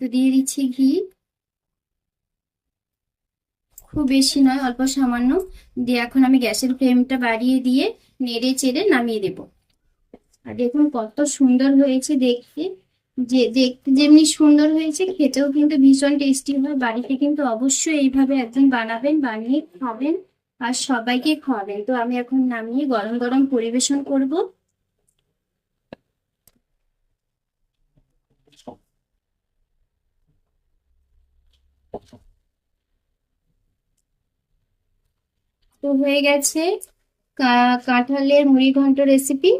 তো দিয়ে দিচ্ছি ঘি। খুব বেশি নয়, অল্প সামান্য। দিয়ে এখন আমি গ্যাসের ফ্লেমটা বাড়িয়ে দিয়ে নেড়ে চেড়ে নামিয়ে দেব। আর দেখুন কত সুন্দর হয়েছে দেখতে। যে দেখতে যেমনি সুন্দর হয়েছে, খেতেও কিন্তু ভীষণ টেস্টি হয়। বাড়িতে কিন্তু অবশ্যই এইভাবে একদিন বানাবেন, বানিয়ে খাবেন আর সবাইকে খাওয়াবেন। তো আমি এখন নামিয়ে গরম গরম পরিবেশন করব। তো হয়ে গেছে কাঁঠালের মুড়ি ঘন্ট রেসিপি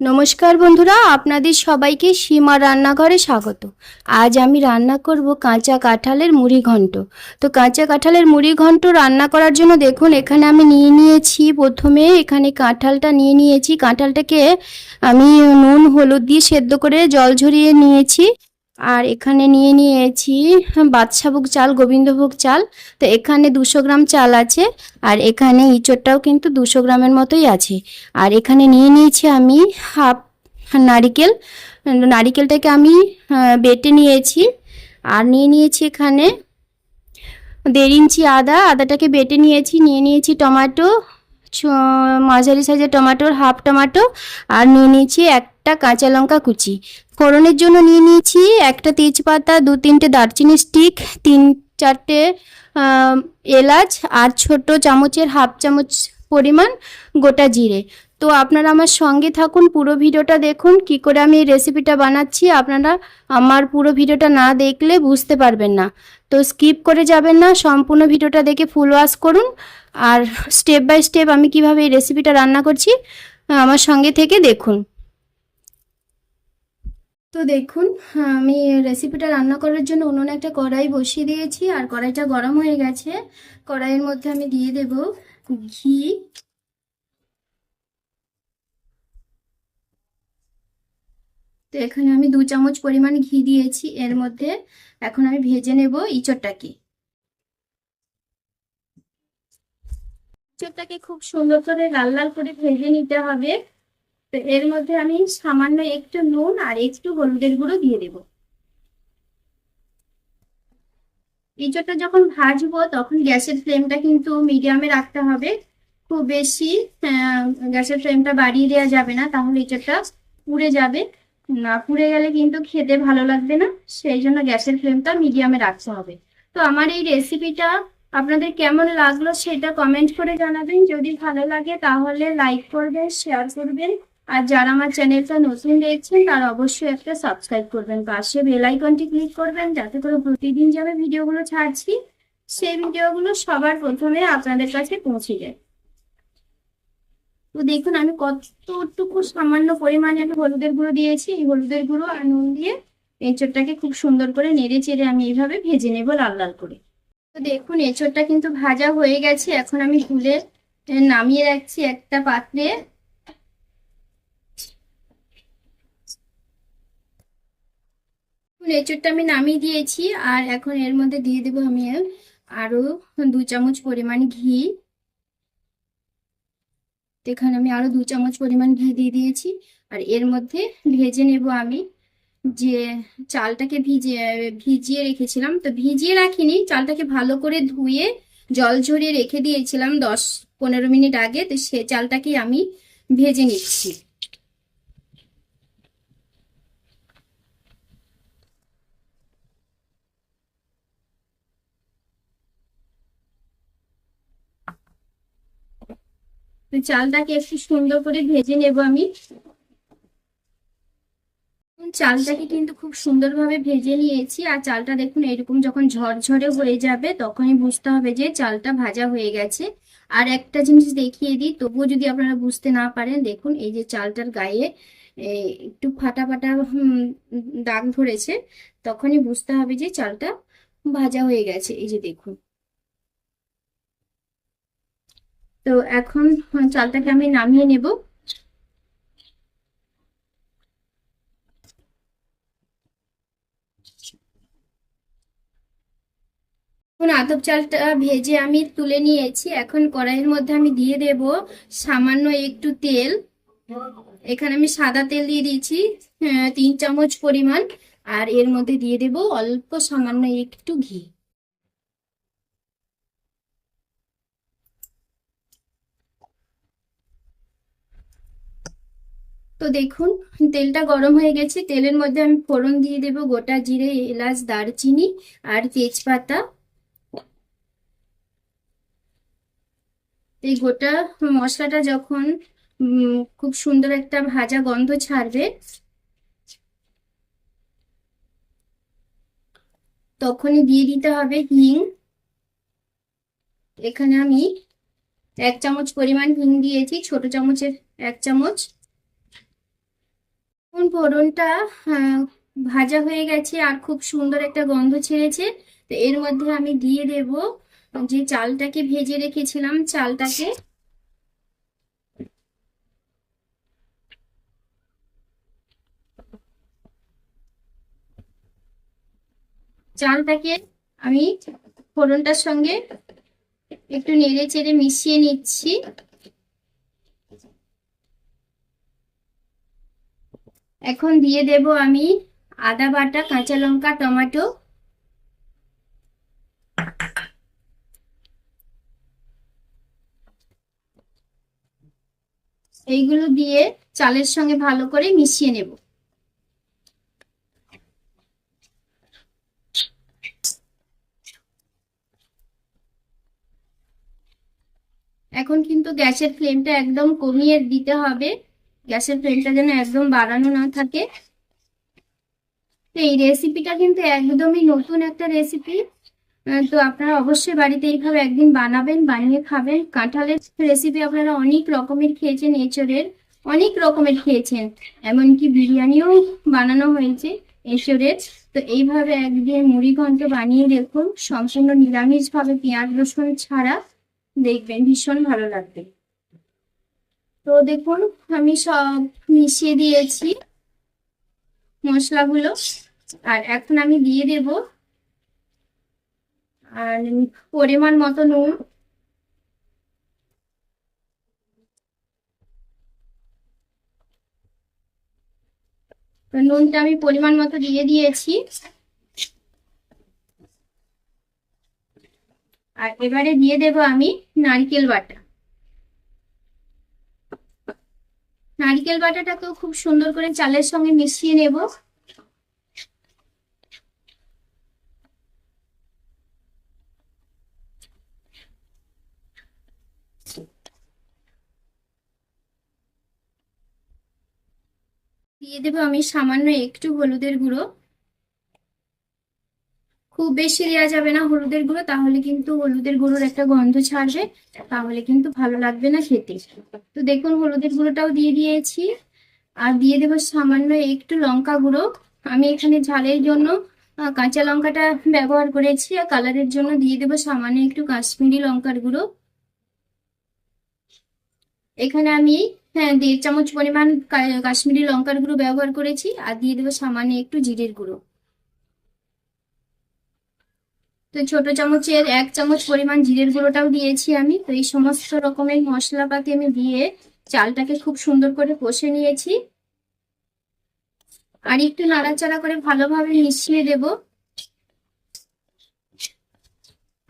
নমস্কার বন্ধুরা, আপনাদের সবাইকে সীমা রান্নাঘরে স্বাগত। আজ আমি রান্না করব কাঁচা কাঁঠালের মুড়ি ঘন্ট। তো কাঁচা কাঁঠালের মুড়ি ঘন্ট রান্না করার জন্য দেখুন, এখানে আমি নিয়ে নিয়েছি প্রথমে এখানে কাঁঠালটা নিয়ে নিয়েছি। কাঁঠালটাকে আমি নুন, হলুদ দিয়ে সেদ্ধ করে জল ঝরিয়ে নিয়েছি। আর এখানে নিয়ে নিয়েছি বাদশাভোগ চাল, গোবিন্দভোগ চাল। তো এখানে দুশো গ্রাম চাল আছে আর এখানে ইঁচড়টাও কিন্তু দুশো গ্রামের মতোই আছে। আর এখানে নিয়ে নিয়েছি আমি হাফ নারিকেল। নারিকেলটাকে আমি বেটে নিয়েছি। আর নিয়ে নিয়েছি এখানে দেড় ইঞ্চি আদা। আদাটাকে বেটে নিয়েছি, নিয়ে নিয়েছি টমেটো মাঝারি সাইজের টমেটোর হাফ টমেটো। আর নিয়ে নিয়েছি একটা কাঁচা লঙ্কা কুচি। ফোড়নের জন্য নিয়ে নিয়েছি। একটা তেজপাতা, দু তিনটে দারচিনি স্টিক তিন চারটে এলাচ আর ছোট চামচের হাফ চামচ পরিমাণ গোটা জিরে। তো আপনারা আমার সঙ্গে থাকুন, পুরো ভিডিওটা দেখুন, কি করে আমি এই রেসিপিটা বানাচ্ছি। আপনারা আমার পুরো ভিডিওটা না দেখলে বুঝতে পারবেন না। তো স্কিপ করে যাবেন না, সম্পূর্ণ ভিডিওটা দেখে ফুল ওয়াশ করুন। আর স্টেপ বাই স্টেপ আমি কীভাবে এই রেসিপিটা রান্না করছি, আমার সঙ্গে থেকে দেখুন। তো দেখুন আমি রেসিপিটা রান্না করার জন্য উনুনে একটা কড়াই বসিয়ে দিয়েছি, আর কড়াইটা গরম হয়ে গেছে। কড়াইয়ের মধ্যে আমি দিয়ে দেব ঘি। তো এখানে আমি দু চামচ পরিমাণ ঘি দিয়েছি, এর মধ্যে এখন আমি ভেজে নেব ইঁচড়টাকে। ইঁচড়টাকে খুব সুন্দর করে লাল লাল করে ভেজে নিতে হবে। তো এর মধ্যে আমি সামান্য একটু নুন আর একটু হলুদের গুঁড়ো দিয়ে দেব। ইঁচড়টা যখন ভাজবো তখন গ্যাসের ফ্লেমটা কিন্তু মিডিয়ামে রাখতে হবে। খুব বেশি গ্যাসের ফ্লেমটা বাড়িয়ে দেওয়া যাবে না, তাহলে ইঁচড়টা পুড়ে যাবে। না, পুড়ে গেলে কিন্তু খেতে ভালো লাগবে না, সেই জন্য গ্যাসের ফ্লেমটা মিডিয়ামে রাখতে হবে। তো আমার এই রেসিপিটা আপনাদের কেমন লাগল সেটা কমেন্ট করে জানাবেন। যদি ভালো লাগে তাহলে লাইক করবেন, শেয়ার করবেন। আর যারা আমার চ্যানেলটা নতুন দেখছেন, তারা অবশ্যই একটা সাবস্ক্রাইব করবেন। পাশে বেল আইকনটি ক্লিক করবেন, যাতে করে প্রতিদিন যাবে ভিডিওগুলো ছাড়ছি, সেই ভিডিওগুলো সবার প্রথমে আপনাদের কাছে পৌঁছে যায়। তো দেখুন, আমি কতটুকু সামান্য পরিমাণে আমি হলুদের গুঁড়ো দিয়েছি। এই হলুদের গুঁড়ো আর নুন দিয়ে এঁচড়টাকে খুব সুন্দর করে নেড়ে চেড়ে আমি এইভাবে ভেজে নেব লাল লাল করে। তো দেখুন, এঁচড়টা কিন্তু ভাজা হয়ে গেছে। এখন আমি তুলে নামিয়ে রাখছি একটা পাত্রে। দেখুন, আমি নামিয়ে দিয়েছি আর এখন এর মধ্যে দিয়ে দেবো আমি আরও দু চামচ পরিমাণ ঘি। এখানে আমি আরও দু চামচ পরিমাণ ঘি দিয়ে দিয়েছি আর এর মধ্যে ভেজে নেব আমি যে চালটাকে ভিজিয়ে ভিজিয়ে রেখেছিলাম। তো ভিজিয়ে রাখিনি চালটাকে ভালো করে ধুয়ে জল ঝরিয়ে রেখে দিয়েছিলাম দশ পনেরো মিনিট আগে তো সে চালটাকে আমি ভেজে নিচ্ছি। চালটাকে একটু সুন্দর করে ভেজে নেব আমি। চালটাকে কিন্তু খুব সুন্দরভাবে ভেজে নিয়েছি। আর চালটা দেখুন, এরকম যখন ঝরঝরে হয়ে যাবে, তখনই বুঝতে হবে যে চালটা ভাজা হয়ে গেছে। আর একটা জিনিস দেখিয়ে দিই, তবুও যদি আপনারা বুঝতে না পারেন, দেখুন এই যে চালটার গায়ে একটু ফাটা ফাটা দাগ ধরেছে, তখনই বুঝতে হবে যে চালটা ভাজা হয়ে গেছে। এই যে দেখুন। তো এখন চালটাকে আমি নামিয়ে নেব। এখন আতপ চালটা ভেজে আমি তুলে নিয়েছি। এখন কড়াইয়ের মধ্যে আমি দিয়ে দেব সামান্য একটু তেল। এখানে আমি সাদা তেল দিয়ে দিয়েছি তিন চামচ পরিমাণ। আর এর মধ্যে দিয়ে দেব অল্প সামান্য একটু ঘি। তো দেখুন, তেলটা গরম হয়ে গেছে। তেলের মধ্যে আমি ফোড়ন দিয়ে দেব, গোটা জিরে, এলাচ, দারচিনি আর তেজপাতা। এই গোটা মশলাটা যখন খুব সুন্দর একটা ভাজা গন্ধ ছাড়বে, তখনই দিয়ে দিতে হবে হিং। এখানে আমি এক চামচ পরিমাণ হিং দিয়েছি, ছোট চামচের এক চামচ। এখন ফোড়নটা আহ, ভাজা হয়ে গেছে আর খুব সুন্দর একটা গন্ধ ছেড়েছে। তো এর মধ্যে আমি দিয়ে দেব যে চালটাকে ভেজে রেখেছিলাম চালটাকে। চালটাকে আমি ফোড়নটার সঙ্গে একটু নেড়ে চেড়ে মিশিয়ে নিচ্ছি। এখন দিয়ে দেব আমি আদা বাটা, কাঁচা লঙ্কা, টমেটো। এইগুলো দিয়ে চালের সঙ্গে ভালো করে মিশিয়ে নেব। এখন কিন্তু গ্যাসের ফ্লেমটা একদম কমিয়ে দিতে হবে। গ্যাসের ফ্লেমটা যেন একদম বাড়ানো না থাকে। তো এই রেসিপিটা কিন্তু একদমই নতুন একটা রেসিপি তো আপনারা অবশ্যই বাড়িতে এইভাবে একদিন বানাবেন, বানিয়ে খাবেন। কাঁঠালের রেসিপি আপনারা অনেক রকমের খেয়েছেন, এঁচড়ের অনেক রকমের খেয়েছেন। এমনকি বিরিয়ানিও বানানো হয়েছে এঁচড়ের। তো এইভাবে একদিন মুড়ি ঘন্ট বানিয়ে দেখুন। সম্পূর্ণ নিরামিষভাবে পেঁয়াজ রসুন ছাড়া দেখবেন ভীষণ ভালো লাগবে। তো দেখুন, আমি সব মিশিয়ে দিয়েছি মশলাগুলো। আর এখন আমি দিয়ে দেব আর পরিমাণ মতো নুন। নুনটা আমি পরিমাণ মতো দিয়ে দিয়েছি। আর এবারে দিয়ে দেব আমি নারকেল বাটা। নারকেল বাটাটাকেও খুব সুন্দর করে চালের সঙ্গে মিশিয়ে নেব। দিয়ে দেবো আমি সামান্য একটু হলুদের গুঁড়ো। খুব বেশি দেওয়া যাবে না হলুদের গুঁড়ো, তাহলে কিন্তু হলুদের গুঁড়োর একটা গন্ধ ছাড়বে, তাহলে কিন্তু ভালো লাগবে না খেতে। তো দেখুন, হলুদের গুঁড়োটাও দিয়ে দিয়েছি। আর দিয়ে দেবো সামান্য একটু লঙ্কা গুঁড়ো। আমি এখানে ঝালের জন্য কাঁচা লঙ্কাটা ব্যবহার করেছি। আর কালারের জন্য দিয়ে দেবো সামান্য একটু কাশ্মীরি লঙ্কার গুঁড়ো। এখানে আমি হ্যাঁ দেড় চামচ পরিমাণ কাশ্মীরি লঙ্কার গুঁড়ো ব্যবহার করেছি। আর দিয়ে দেবো সামান্য একটু জিরের গুঁড়ো। তো ছোট চামচের এক চামচ পরিমাণ জিরের গুঁড়োটাও দিয়েছি আমি। তো এই সমস্ত রকমের মশলাপাতি আমি দিয়ে চালটাকে খুব সুন্দর করে কষে নিয়েছি। আর একটু নাড়াচাড়া করে ভালোভাবে মিশিয়ে দেব।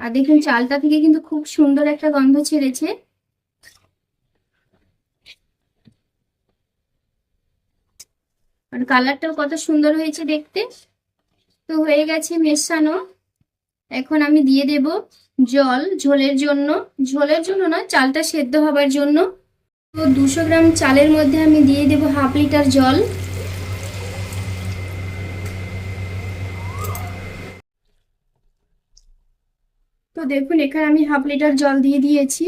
আর দেখুন, চালটা থেকে কিন্তু খুব সুন্দর একটা গন্ধ ছেড়েছে। আর কালারটাও কত সুন্দর হয়েছে দেখতে। তো হয়ে গেছে মেশানো। এখন আমি দিয়ে দেব জল ঝোলের জন্য। ঝোলের জন্য না চালটা সেদ্ধ হবার জন্য। তো দুশো গ্রাম চালের মধ্যে আমি দিয়ে দেব হাফ লিটার জল। তো দেখুন, এখানে আমি হাফ লিটার জল দিয়ে দিয়েছি।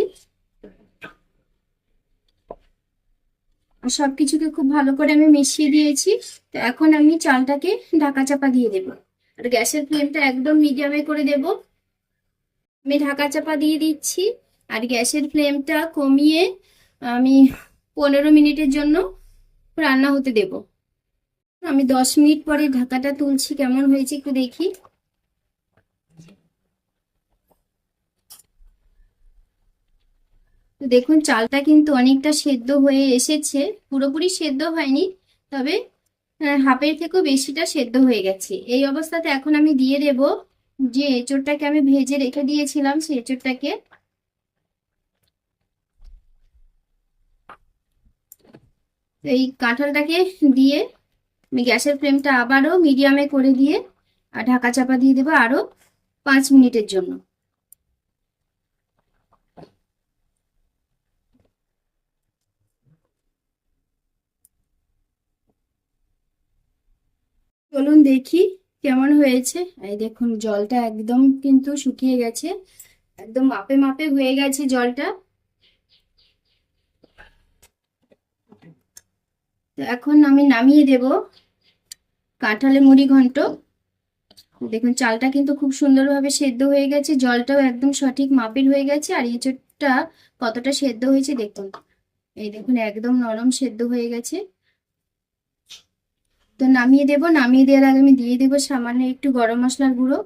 সবকিছুকে খুব ভালো করে আমি মিশিয়ে দিয়েছি। তো এখন আমি চালটাকে ঢাকা চাপা দিয়ে দেব। আর গ্যাসের ফ্লেমটা একদম মিডিয়ামে করে দেব। আমি ঢাকা চাপা দিয়ে দিচ্ছি। আর গ্যাসের ফ্লেমটা কমিয়ে আমি পনেরো মিনিটের জন্য রান্না হতে দেব। আমি দশ মিনিট পরে ঢাকাটা তুলছি। কেমন হয়েছে একটু দেখি। দেখুন, চালটা কিন্তু অনেকটা সেদ্ধ হয়ে এসেছে। পুরোপুরি সেদ্ধ হয়নি, তবে হাফের থেকেও বেশিটা সেদ্ধ হয়ে গেছে। এই অবস্থাতে এখন আমি দিয়ে দেব যে এঁচোড়টাকে আমি ভেজে রেখে দিয়েছিলাম, সেই এঁচোড়টাকে। এই কাঁঠালটাকে দিয়ে আমি গ্যাসের ফ্লেমটা আবারও মিডিয়ামে করে দিয়ে আর ঢাকা চাপা দিয়ে দেবো আরও পাঁচ মিনিটের জন্য। চলুন দেখি কেমন হয়েছে। এই দেখুন, জলটা একদম কিন্তু শুকিয়ে গেছে। একদম মাপে মাপে হয়ে গেছে জলটা। তো এখন আমি নামিয়ে দেব কাঁঠালের মুড়ি ঘন্ট। দেখুন, চালটা কিন্তু খুব সুন্দরভাবে সেদ্ধ হয়ে গেছে। জলটাও একদম সঠিক মাপের হয়ে গেছে। আর এঁচোড়টা কতটা সেদ্ধ হয়েছে দেখুন। এই দেখুন, একদম নরম সেদ্ধ হয়ে গেছে। তো নামিয়ে দেব, নামিয়ে দেওয়ার আগে আমি দিয়ে দেবো সামান্য একটু গরম মশলার গুঁড়ো।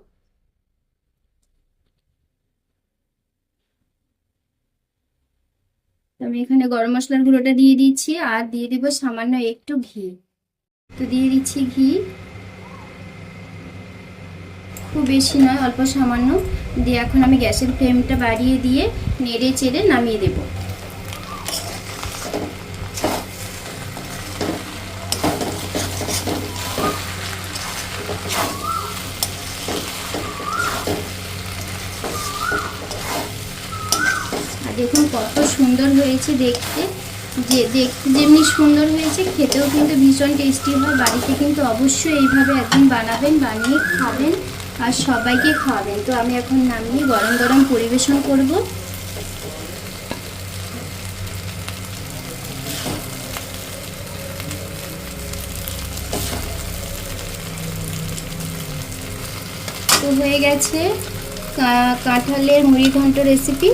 আমি এখানে গরম মশলার গুঁড়োটা দিয়ে দিচ্ছি আর দিয়ে দেবো সামান্য একটু ঘি। তো দিয়ে দিচ্ছি ঘি। খুব বেশি নয়, অল্প সামান্য। দিয়ে এখন আমি গ্যাসের ফ্লেমটা বাড়িয়ে দিয়ে নেড়ে চেড়ে নামিয়ে দেবো আর দেখুন কত সুন্দর হয়েছে দেখতে। যে দেখতে যেমনি সুন্দর হয়েছে, খেতেও কিন্তু ভীষণ টেস্টি হয়। বাড়িতে কিন্তু অবশ্যই এইভাবে একদিন বানাবেন, বানিয়ে খাবেন আর সবাইকে খাওয়াবেন। তো আমি এখন নামিয়ে গরম গরম পরিবেশন করব। তো হয়ে গেছে কাঁঠালের মুড়ি ঘন্ট রেসিপি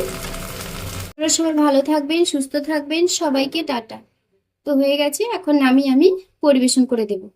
আপনারা সবাই ভালো থাকবেন, সুস্থ থাকবেন, সবাইকে টাটা। তো হয়ে গেছে, এখন নামিয়ে আমি পরিবেশন করে দেবো।